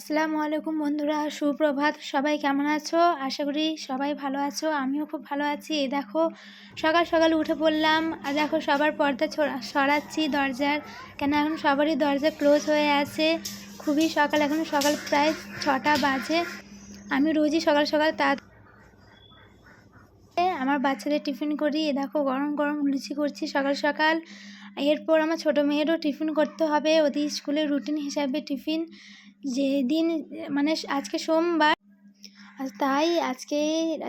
আসসালামু আলাইকুম বন্ধুরা, সুপ্রভাত। সবাই কেমন আছো? আশা করি সবাই ভালো আছো, আমিও খুব ভালো আছি। এই দেখো, সকাল সকাল উঠে পড়লাম আর দেখো সবার পর্দা সরাচ্ছি দরজার। কেন এখন সবারই দরজা ক্লোজ হয়ে আছে। খুবই সকাল, এখন সকাল প্রায় ছটা বাজে। আমি রোজই সকাল সকাল তা আমার বাচ্চাদের টিফিন করি। এ দেখো, গরম গরম লুচি করছি সকাল সকাল। এরপর আমার ছোটো মেয়েরও টিফিন করতে হবে। ওদের স্কুলের রুটিন হিসাবে টিফিন। যেদিন মানে আজকে সোমবার তাই আজকে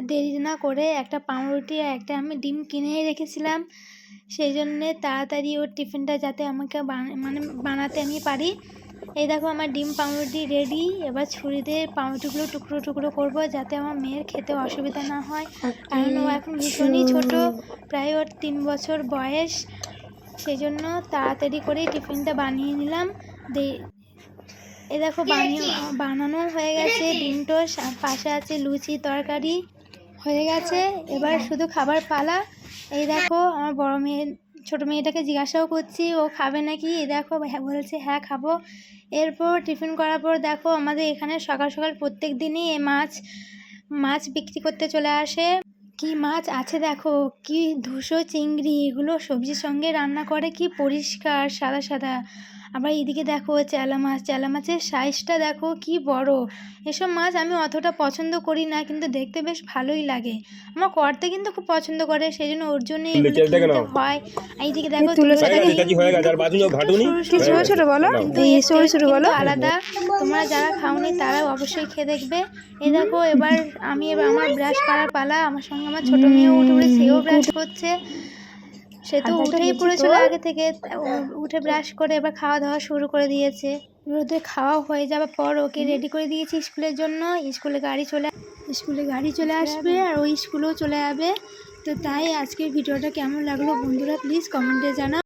দেরি না করে একটা পাউরুটি আর একটা আমি ডিম কিনে রেখেছিলাম। সেই জন্যে তাড়াতাড়ি ওর টিফিনটা যাতে আমাকে মানে বানাতে আমি পারি। এই দেখো আমার ডিম পাউরুটি রেডি। এবার ছুরিতে পাউরুটিগুলো টুকরো টুকরো করব যাতে আমার মেয়ের খেতে অসুবিধা না হয়। কারণ ও এখন ভীষণই ছোট প্রায় ওর তিন বছর বয়স। সেই জন্য তাড়াতাড়ি করেই টিফিনটা বানিয়ে নিলাম। দে এ দেখো বানিয়ে বানানো হয়ে গেছে ডিমটো সা- পাশে আছে লুচি তরকারি হয়ে গেছে। এবার শুধু খাবার পালা। এই দেখো আমার বড় মেয়ে ছোটো মেয়েটাকে জিজ্ঞাসাও করছি ও খাবে নাকি? এই দেখো হ্যাঁ বলছে হ্যাঁ খাব। এরপর টিফিন করার পর দেখো আমাদের এখানে সকাল সকাল প্রত্যেক দিনই এ মাছ মাছ বিক্রি করতে চলে আসে। কি মাছ আছে দেখো কি ধূসো চিংড়ি এগুলো সবজির সঙ্গে রান্না করে কি পরিষ্কার সাদা সাদা। আবার এদিকে দেখো চেলা মাছ চেলা মাছের সাইজটা দেখো কি বড়। এসব মাছ আমি অতটা পছন্দ করি না কিন্তু দেখতে বেশ ভালোই লাগে। আমার করতে কিন্তু খুব পছন্দ করে সেই জন্য ওর জন্য হয়। এইদিকে দেখো ছোট ছোট বলো। বলো। আলাদা। তোমরা যারা খাওনি তারা অবশ্যই খেয়ে দেখবে। এ দেখো এবার আমি এবার আমার ব্রাশ করার পালা। আমার সঙ্গে আমার ছোট মেয়েও উঠে পড়ে সেও ব্রাশ করছে। সে তো উঠেই পড়েছিল আগে থেকে উঠে ব্রাশ করে এবার খাওয়া দাওয়া শুরু করে দিয়েছে। রোদে খাওয়া হয়ে যাওয়ার পর ওকে রেডি করে দিয়েছি স্কুলের জন্য। স্কুলে গাড়ি চলে স্কুলে গাড়ি চলে আসবে আর ওই স্কুলেও চলে যাবে। তো তাই আজকের ভিডিওটা কেমন লাগল বন্ধুরা? প্লিজ কমেন্টে জানাও।